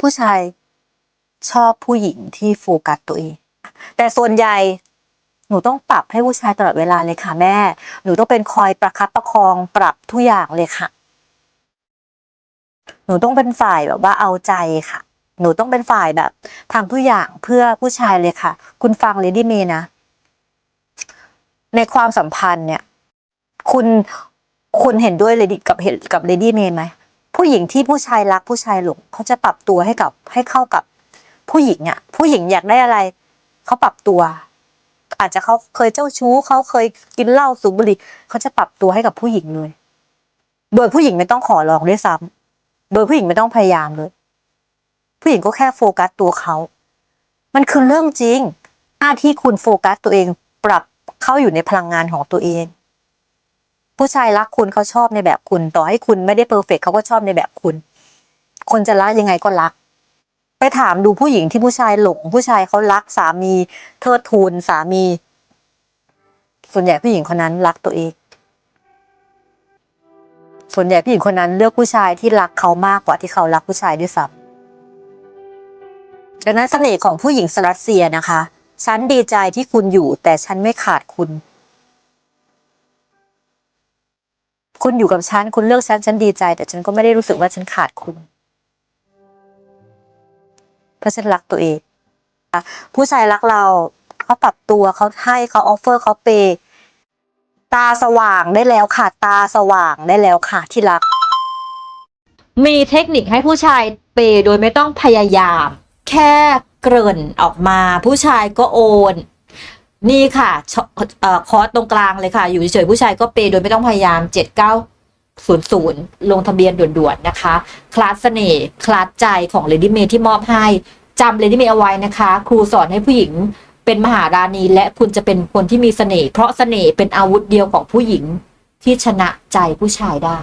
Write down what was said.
ผู้ชายชอบผู้หญิงที่โฟกัสตัวเอง แต่ส่วนใหญ่หนูต้องปรับให้ผู้ชายตลอดเวลาเลยค่ะแม่ หนูต้องเป็นคอยประคับประคองปรับทุกอย่างเลยค่ะ หนูต้องเป็นฝ่ายแบบว่าเอาใจค่ะ หนูต้องเป็นฝ่ายแบบทำทุกอย่างเพื่อผู้ชายเลยค่ะ คุณฟังเลดี้เมย์นะ ในความสัมพันธ์เนี่ย คุณคุณเห็นด้วยเลยกับเห็นกับเลดี้เมย์ไหม ผู้หญิงที่ผู้ชายรักผู้ชายหลงเขาจะปรับตัวให้กับให้เข้ากับผู้หญิงอะ ผู้หญิงอยากได้อะไรเขาปรับตัว อาจจะเขาเคยเจ้าชู้เขาเคยกินเหล้าสูบบุหรี่เขาจะปรับตัวให้กับผู้หญิงเลย โดยผู้หญิงไม่ต้องขอร้องด้วยซ้ำโดยผู้หญิงไม่ต้องพยายามเลย ผู้หญิงก็แค่โฟกัสตัวเขา มันคือเรื่องจริงหน้าที่คุณโฟกัสตัวเอง ปรับเข้าอยู่ในพลังงานของตัวเอง ผู้ชายรักคุณเขาชอบในแบบคุณ ต่อให้คุณไม่ได้เพอร์เฟกเขาก็ชอบในแบบคุณ คนจะรักยังไงก็รัก ไปถามดูผู้หญิงที่ผู้ชายหลง ผู้ชายเขารักสามีเทิดทูนสามี ส่วนใหญ่ผู้หญิงคนนั้นรักตัวเอง ส่วนใหญ่ผู้หญิงคนนั้นเลือกผู้ชายที่รักเขามากกว่าที่เขารักผู้ชายด้วยซ้ำดังนั้นเสน่ห์ของผู้หญิงสรัสเซียนะคะ ฉันดีใจที่คุณอยู่ แต่ฉันไม่ขาดคุณ คุณอยู่กับฉัน คุณเลือกฉัน ฉันดีใจ แต่ฉันก็ไม่ได้รู้สึกว่าฉันขาดคุณ เพราะฉันรักตัวเองผู้ชายรักเรา เขาปรับตัวเขาให้เขาออฟเฟอร์เขาเปย์ตาสว่างได้แล้วค่ะ ตาสว่างได้แล้วค่ะ ที่รัก มีเทคนิคให้ผู้ชายเปย์โดยไม่ต้องพยายาม แค่เกริ่นออกมา ผู้ชายก็โอน นี่ค่ะคอร์สตรงกลางเลยค่ะ อยู่เฉยๆผู้ชายก็เปย์โดยไม่ต้องพยายาม7900ลงทะเบียนด่วนๆนะคะ คลาสเสน่ห์คลาสใจของ Lady May ที่มอบให้จำ Lady May เอาไว้นะคะ ครูสอนให้ผู้หญิงเป็นมหาราณีและคุณจะเป็นคนที่มีเสน่ห์เพราะเสน่ห์เป็นอาวุธเดียวของผู้หญิงที่ชนะใจผู้ชายได้